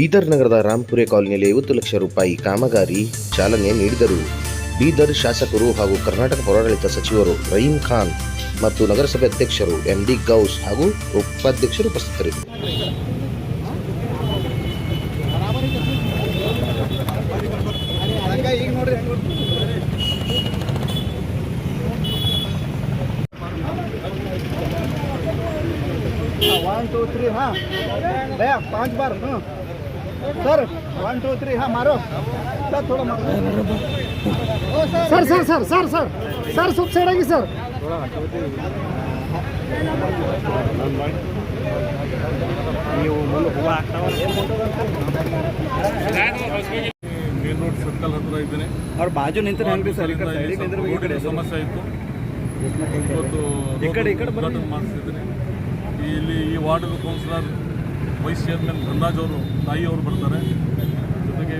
ಬೀದರ್ ನಗರದ ರಾಂಪುರೆ ಕಾಲೋನಿಯಲ್ಲಿ ಐವತ್ತು ಲಕ್ಷ ರೂಪಾಯಿ ಕಾಮಗಾರಿ ಚಾಲನೆ ನೀಡಿದರು. ಬೀದರ್ ಶಾಸಕರು ಹಾಗೂ ಕರ್ನಾಟಕ ಪೌರಾಡಳಿತ ಸಚಿವರು ರಹೀಂ ಖಾನ್ ಮತ್ತು ನಗರಸಭೆ ಅಧ್ಯಕ್ಷರು ಎಂ ಡಿ ಗೌಸ್ ಹಾಗೂ ಉಪಾಧ್ಯಕ್ಷರು ಉಪಸ್ಥಿತರಿದ್ದರು. ಒನ್ ಟೂ ತ್ರೀ ಹಾಂ ಪಾಂಚ್ ಬಾರ್ ಹ್ಞೂ सर वन टू थ्री हाँ मारो सर थोड़ा मारो sir sir sir sir sir sir सब साइड आगे सर ಮೇನ್ ರೋಡ್ ಸರ್ಕಲ್ ಹತ್ರ ಇದ್ದೇನೆ और बाजू निंतर ಹೆಂಗ್ರಿ ಸರ್ ಇದರಿಂದ ಇಲ್ಲಿ ಸ್ವಲ್ಪ ರೋಡಿನ ಸಮಸ್ಯೆ ಇತ್ತು ಇವತ್ತು ಈ ಕಡೆ, ಈ ಕಡೆ ಬನ್ನಿ. ಉದ್ಘಾಟನೆ ಮಾಡಿಸಿದ್ದೀನಿ ಇಲ್ಲಿ ಈ ward counsellor vice chairman Dhanraj ಅವರು, ತಾಯಿ ಅವರು ಬರ್ತಾರೆ. ಜೊತೆಗೆ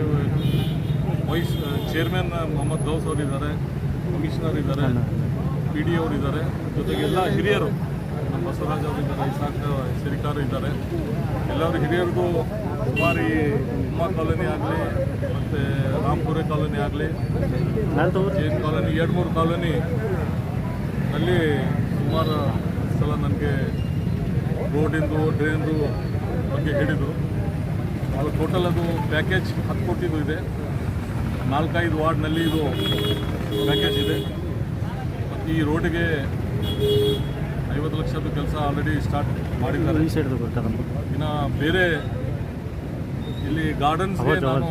ವೈಸ್ ಚೇರ್ಮನ್ ಮೊಹಮ್ಮದ್ ಗೌಸ್ ಅವರು ಇದ್ದಾರೆ, ಕಮಿಷನರ್ ಇದ್ದಾರೆ, ಪಿ ಡಿ ಅವರು ಇದ್ದಾರೆ. ಜೊತೆಗೆ ಎಲ್ಲ ಹಿರಿಯರು, ನಮ್ಮ ಬಸವರಾಜ್ ಅವರು ಇದ್ದಾರೆ, ಇಸಾಕ್ ಸಿರಿಕಾರ್ ಇದ್ದಾರೆ. ಎಲ್ಲರೂ ಹಿರಿಯರಿಗೂ ಸುಮಾರು ಈ ಉಮಾ ಕಾಲೋನಿ ಆಗಲಿ, ಮತ್ತು ರಾಮ್ಪುರೆ ಕಾಲೋನಿ ಆಗಲಿ, ಜೈನ್ ಕಾಲೋನಿ ಎರಡು ಮೂರು ಕಾಲೋನಿ ಅಲ್ಲಿ ಸುಮಾರು ಸಲ ನನಗೆ ರೋಡಿಂದು ಡ್ರೈನ್ದು ಬಗ್ಗೆ ಹೇಳಿದರು. ಅದು ಟೋಟಲ್ ಅದು ಪ್ಯಾಕೇಜ್ ಹತ್ತು ಕೋಟಿದು ಇದೆ. ನಾಲ್ಕೈದು ವಾರ್ಡ್ನಲ್ಲಿ ಇದು ಪ್ಯಾಕೇಜ್ ಇದೆ. ಮತ್ತು ಈ ರೋಡಿಗೆ ಐವತ್ತು ಲಕ್ಷದ ಕೆಲಸ ಆಲ್ರೆಡಿ ಸ್ಟಾರ್ಟ್ ಮಾಡಿದ್ದಾರೆ. ಇನ್ನು ಬೇರೆ ಇಲ್ಲಿ ಗಾರ್ಡನ್ಸ್ಗೆ ನಾನು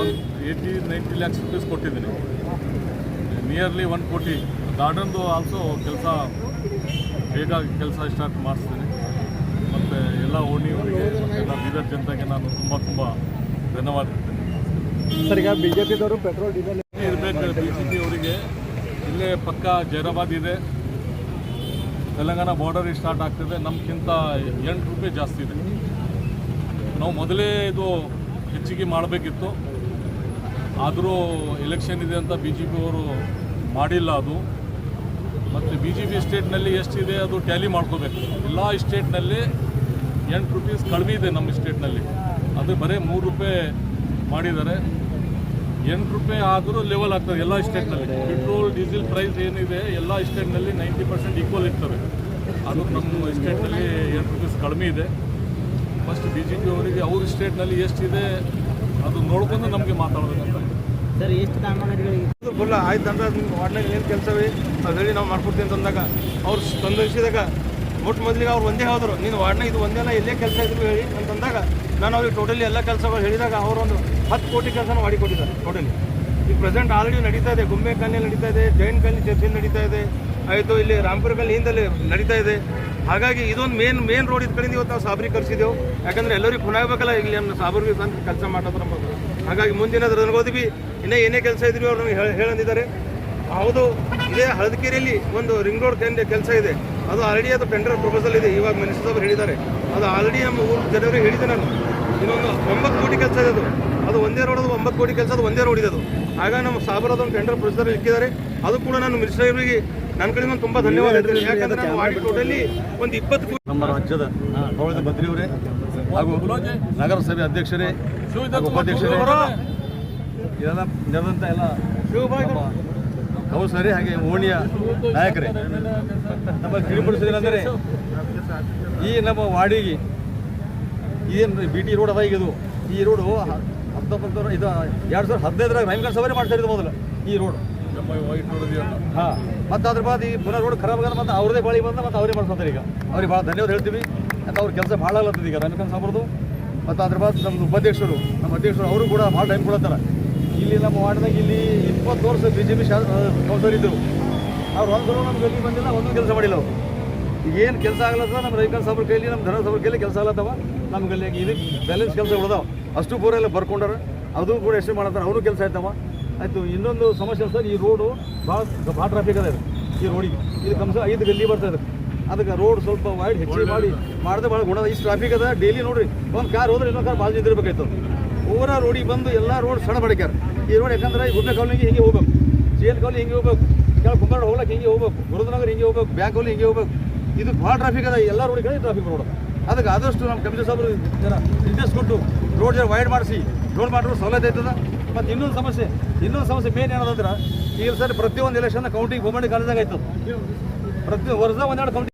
one eighty ninety lakhs rupees ಕೊಟ್ಟಿದ್ದೀನಿ. ನಿಯರ್ಲಿ ಒನ್ ಕೋಟಿ. ಗಾರ್ಡನ್ದು ಆಲ್ಸೋ ಕೆಲಸ ಬೇಗ ಕೆಲಸ ಸ್ಟಾರ್ಟ್ ಮಾಡಿಸ್ತೀನಿ. ಮತ್ತು ಎಲ್ಲ ಓಣಿಯವರಿಗೆ ಎಲ್ಲ ಬೀದರ್ ಜನತೆಗೆ ನಾನು ತುಂಬ ತುಂಬ ಧನ್ಯವಾದ ಇರ್ತೇನೆ ಸರ್ ಈಗ ಬಿಜೆಪಿದವರು ಪೆಟ್ರೋಲ್ ಡೀಸೆಲ್ ಇರಬೇಕು ಬಿ ಜೆ ಪಿ ಅವರಿಗೆ ಇಲ್ಲೇ ಪಕ್ಕ ಜೈರಾಬಾದ್ ಇದೆ. ತೆಲಂಗಾಣ ಬಾರ್ಡರ್ ಸ್ಟಾರ್ಟ್ ಆಗ್ತಿದೆ. ನಮ್ಗಿಂತ ಎಂಟು ರೂಪಾಯಿ ಜಾಸ್ತಿ ಇದೆ. ನಾವು ಮೊದಲೇ ಇದು ಹೆಚ್ಚಿಗೆ ಮಾಡಬೇಕಿತ್ತು. ಆದರೂ ಎಲೆಕ್ಷನ್ ಇದೆ ಅಂತ ಬಿ ಜೆ ಪಿಯವರು ಮಾಡಿಲ್ಲ ಅದು. ಮತ್ತು ಬಿ ಜೆ ಪಿ ಸ್ಟೇಟ್ನಲ್ಲಿ ಎಷ್ಟಿದೆ ಅದು ಟ್ಯಾಲಿ ಮಾಡ್ಕೋಬೇಕು. ಎಲ್ಲ ಸ್ಟೇಟ್ನಲ್ಲಿ ಎಂಟು ರುಪೀಸ್ ಕಡಿಮೆ ಇದೆ ನಮ್ಮ ಸ್ಟೇಟ್ನಲ್ಲಿ. ಅದು ಬರೀ ಮೂರು ರೂಪಾಯಿ ಮಾಡಿದ್ದಾರೆ. ಎಂಟು ರೂಪಾಯಿ ಆದರೂ ಲೆವೆಲ್ ಆಗ್ತದೆ ಎಲ್ಲ ಸ್ಟೇಟ್ನಲ್ಲಿ. ಪೆಟ್ರೋಲ್, ಡೀಸೆಲ್ ಪ್ರೈಸ್ ಏನಿದೆ ಎಲ್ಲ ಸ್ಟೇಟ್ನಲ್ಲಿ ನೈಂಟಿ ಪರ್ಸೆಂಟ್ ಈಕ್ವಲ್ ಇರ್ತವೆ ಅದು ನಮ್ಮ ಸ್ಟೇಟ್ನಲ್ಲಿ ಎಂಟು ರುಪೀಸ್ ಕಡಿಮೆ ಇದೆ. ಫಸ್ಟ್ ಬಿ ಜೆ ಪಿ ಅವರಿಗೆ ಅವ್ರ ಸ್ಟೇಟ್ನಲ್ಲಿ ಎಷ್ಟಿದೆ ಅದು ನೋಡ್ಕೊಂಡು ನಮಗೆ ಮಾತಾಡಬೇಕಂತ. ಸರ್, ಎಷ್ಟು ಕಾಮಗಾರಿಗಳಿಗೆ ಫುಲ್ ಆಯ್ತು ನಿಮ್ಮ ವಾರ್ಡ್ನಾಗ ಏನು ಕೆಲಸವೇ? ಅದು ನಾವು ಮಾಡ್ಕೊಡ್ತೀವಿ ಅಂತಂದಾಗ. ಅವ್ರು ಸ್ಪಂದಿಸಿದಾಗ ಮೊಟ್ಟ ಮೊದಲಿಗೆ ಅವ್ರು ಒಂದೇ ಹೋದರು ನೀನು ವಾರ್ಡ್ನಾಗ ಇದು ಒಂದೇ ಎಲ್ಲೇ ಕೆಲಸ ಇದ್ರು ಹೇಳಿ ಅಂತಂದಾಗ ನಾನು ಅವ್ರಿಗೆ ಟೋಟಲಿ ಎಲ್ಲ ಕೆಲಸಗಳು ಹೇಳಿದಾಗ ಅವರು ಒಂದು ಹತ್ತು ಕೋಟಿ ಕೆಲಸನ ಮಾಡಿಕೊಟ್ಟಿದ್ದಾರೆ ಟೋಟಲಿ ಈಗ ಪ್ರೆಸೆಂಟ್ ಆಲ್ರೆಡಿ ನಡೀತಾ ಇದೆ ಗುಮ್ಮೆ ಕಾಲನಿ ನಡೀತಾ ಇದೆ, ಜೈನ್ ಕಾಲನಿ ಚರ್ಚೆ ನಡೀತಾ ಇದೆ, ಆಯಿತು ಇಲ್ಲಿ ರಾಮ್ಪುರ ಕಾಲನಿ ಹಿಂದಲ್ಲಿ ನಡೀತಾ ಇದೆ. ಹಾಗಾಗಿ ಇದೊಂದು ಮೇನ್ ಮೇನ್ ರೋಡ್ ಕಡೆಯಿಂದ ಇವತ್ತು ನಾವು ಸಾಬ್ರಿಗೆ ಕರೆಸಿದೆವು. ಯಾಕಂದ್ರೆ ಎಲ್ಲರಿಗೂ ಖುನಾಗಬೇಕಲ್ಲ ಇಲ್ಲಿ ನಮ್ಮ ಸಾಬ್ರಿಗೆ ಬಂದು ಕೆಲಸ ಮಾಡೋದು ನಮ್ಮದು ಹಾಗಾಗಿ ಮುಂದಿನ ನನಗೋದ್ವಿ ಇನ್ನೇ ಏನೇ ಕೆಲಸ ಇದ್ರು ಅವ್ರು ನಮಗೆ ಹೇಳಂದಿದ್ದಾರೆ. ಹೌದು ಇದೇ ಹಳದಕೇರಿಯಲ್ಲಿ ಒಂದು ರಿಂಗ್ ರೋಡ್ ಕೆಲಸ ಇದೆ. ಅದು ಆಲ್ರೆಡಿ ಅದು ಟೆಂಡರ್ ಪ್ರಪೋಸಲ್ ಇದೆ ಇವಾಗ ಮಿನಿಸ್ಟರ್ ಅವರು ಹೇಳಿದ್ದಾರೆ. ಅದು ಆಲ್ರೆಡಿ ನಮ್ಮ ಊರು ಜನವರಿ ಹೇಳಿದೆ ನಾನು. ಇನ್ನೊಂದು ಒಂಬತ್ತು ಕೋಟಿ ಕೆಲಸ ಇದೆ ಅದು. ಅದು ಒಂದೇ ರೋಡ್ ಅದು ಒಂಬತ್ತು ಕೋಟಿ ಕೆಲಸ ಅದು ಒಂದೇ ರೋಡ್ ಇದೆ ಅದು. ಆಗ ನಮ್ಮ ಸಾಬರದ ಒಂದು ಟೆಂಡರ್ ಪ್ರೊಸೀಜರ್ ಇಕ್ಕಿದ್ದಾರೆ. ಅದು ಕೂಡ ನಾನು ಮಿನಿಸ್ಟರ್ ಅವರಿಗೆ ನನ್ನ ಕಡೆಯಿಂದ ಒಂದು ತುಂಬ ಧನ್ಯವಾದ ಹೇಳ್ತೀನಿ. ಯಾಕಂದ್ರೆ ನಾವು ಮಾಡಿ ಟೋಟಲಿ ಒಂದು ಇಪ್ಪತ್ತು ಕೋಟಿ ನಮ್ಮ ರಾಜ್ಯದ ಪ್ರವೀಣ ಬದ್ರಿಯವರೇ ಹಾಗೂ ನಗರಸಭೆ ಅಧ್ಯಕ್ಷರೇ ಉಪಾಧ್ಯಕ್ಷರೇ ಇದೆಲ್ಲ ನಡೆದಂಥ ಎಲ್ಲ ಅವು ಸರಿ ಹಾಗೆ ಓಣಿಯ ನಾಯಕರೇ. ನಮ್ಮ ತಿಳಿಪಡಿಸಿದ್ರೆ ಈ ನಮ್ಮ ವಾಡಿಗೆ ಏನು ಬಿ ಟಿ ರೋಡ್ ಅದ ಈಗ ಇದು. ಈ ರೋಡು ಹತ್ತೊಂಬತ್ತು ಇದು ಎರಡು ಸಾವಿರದ ಹದಿನೈದರಾಗ ಭಯಂಕರ ಸವಾರಿ ಮಾಡ್ತಾ ಇದ್ದು ಮೊದಲು ಈ ರೋಡ್ ಹಾಂ. ಮತ್ತು ಅದ್ರ ಬಾದ್ ಈ ಪುನಃ ರೋಡ್ ಖರಾಬ್ ಆಗಲ್ಲ ಮತ್ತು ಅವ್ರದೇ ಬಾಳಿ ಬಂದ ಮತ್ತು ಅವರೇ ಮಾಡ್ಕೊತಾರೆ ಈಗ. ಅವ್ರಿಗೆ ಭಾಳ ಧನ್ಯವಾದ ಹೇಳ್ತೀವಿ. ಮತ್ತು ಅವ್ರ ಕೆಲಸ ಭಾಳ ಆಗ್ಲತ್ತದ ಈಗ ರಮೇಶ್ ಸಾಬ್ರದು ಮತ್ತು ಅದ್ರ ಬಾದ್ ನಮ್ಮದು ಉಪಾಧ್ಯಕ್ಷರು ನಮ್ಮ ಅಧ್ಯಕ್ಷರು ಅವರು ಕೂಡ ಭಾಳ ಟೈಮ್ ಕೊಡತ್ತಾರ. ಇಲ್ಲಿ ನಮ್ಮ ವಾರ್ಡ್ನಾಗ ಇಲ್ಲಿ ಇಪ್ಪತ್ತು ವರ್ಷ ಬಿ ಜೆ ಪಿ ಶಾ ಕೌನ್ಸರ್ ಇದ್ದರು ಅವ್ರು ಒಂದು ನಮ್ಮ ಗಲ್ಲಿ ಬಂದಿಲ್ಲ ಒಂದೂ ಕೆಲಸ ಮಾಡಿಲ್ಲ ಅವರು. ಏನು ಕೆಲಸ ಆಗ್ಲತ್ತದ ನಮ್ಮ ರವಿಕಾಂತ್ ಸಾಬ್ರ ಕೈಲಿ ನಮ್ಮ ಧನ ಸಾಬ್ರ ಕೈಲಿ ಕೆಲಸ ಆಗ್ಲತ್ತವ ನಮ್ಮ ಗಲ್ಲಿಯಾಗಿ ಇಲ್ಲಿ ಬ್ಯಾಲೆನ್ಸ್ ಕೆಲಸ ಉಳ್ದಾವ ಅಷ್ಟು ಪೂರ ಎಲ್ಲ ಬರ್ಕೊಂಡಾರ. ಅದು ಕೂಡ ಎಷ್ಟು ಮಾಡತ್ತಾರ ಅವನು ಕೆಲಸ ಆಯ್ತವ. ಆಯಿತು ಇನ್ನೊಂದು ಸಮಸ್ಯೆ ಸರ್ ಈ ರೋಡು ಭಾಳ ಭಾಳ ಟ್ರಾಫಿಕ್ ಅದ ಈ ರೋಡಿಗೆ ಇದು ಕಮ್ಸ ಐದು ಗಲ್ಲಿ ಬರ್ತದೆ ಅದಕ್ಕೆ ರೋಡ್ ಸ್ವಲ್ಪ ವೈಡ್ ಹೆಚ್ಚಿಗೆ ಮಾಡಿ ಮಾಡಿದ್ರೆ ಭಾಳ ಗುಣ ಇಷ್ಟು ಟ್ರಾಫಿಕ್ ಅದ ಡೈಲಿ ನೋಡಿರಿ. ಒಂದು ಕಾರ್ ಹೋದ್ರೆ ಇನ್ನೊಂದು ಕಾರ್ ಬಾಜು ನಿಂದಿರ್ಬೇಕಾಯ್ತು. ಓವರ ರೋಡಿಗೆ ಬಂದು ಎಲ್ಲ ರೋಡ್ ಸಣ್ಣ ಬಡಿಕ್ಯಾರ. ಈ ರೋಡ್ ಯಾಕಂದ್ರೆ ಈ ಗುಬ್ಬೆ ಕಾಲೋನಿಗೆ ಹಿಂಗೆ ಹೋಗ್ಬೇಕು. ಜೇಲ್ ಕಾಲೋನಿ ಹಿಂಗೆ ಹೋಗ್ಬೇಕು. ಕೆಳಗೆ ಕುಂಬಾರ ಹೋಗ್ಲಕ್ಕೆ ಹಿಂಗೆ ಹೋಗ್ಬೇಕು. ಗುರುದನಗರ್ ಹಿಂಗೆ ಹೋಗ್ಬೇಕು. ಬ್ಯಾಂಕ್ ಹಿಂಗೆ ಹೋಗ್ಬೇಕು. ಇದು ಭಾಳ ಟ್ರಾಫಿಕ್ ಅದ. ಎಲ್ಲ ರೋಡ್ಗಳಿಗೆ ಟ್ರಾಫಿಕ್ ರೋಡ್ ಅದಕ್ಕೆ ಆದಷ್ಟು ನಮ್ಮ ಕಮಿಷನ್ ಸಾಬ್ರು ಜನ ನಿರ್ದೇಶ ಕೊಟ್ಟು ರೋಡ್ ವೈಡ್ ಮಾಡಿಸಿ. ರೋಡ್ ಮಾಡಿರೋ ಸೌಲಭ್ಯ ಆಯ್ತದ? ಮತ್ತು ಇನ್ನೊಂದು ಸಮಸ್ಯೆ. ಇನ್ನೊಂದು ಸಮಸ್ಯೆ ಮೇನ್ ಏನದಂದ್ರೆ ಈ ಸರಿ ಪ್ರತಿಯೊಂದು ಎಲೆಕ್ಷನ್ ಕೌಂಟಿಂಗ್ ಗೋಮಂಡಿ ಕಾಲೇಜಾಗ ಆಯ್ತದ. ಪ್ರತಿ ವರ್ಷ ಒಂದೆರಡು ಕೌಂಟಿ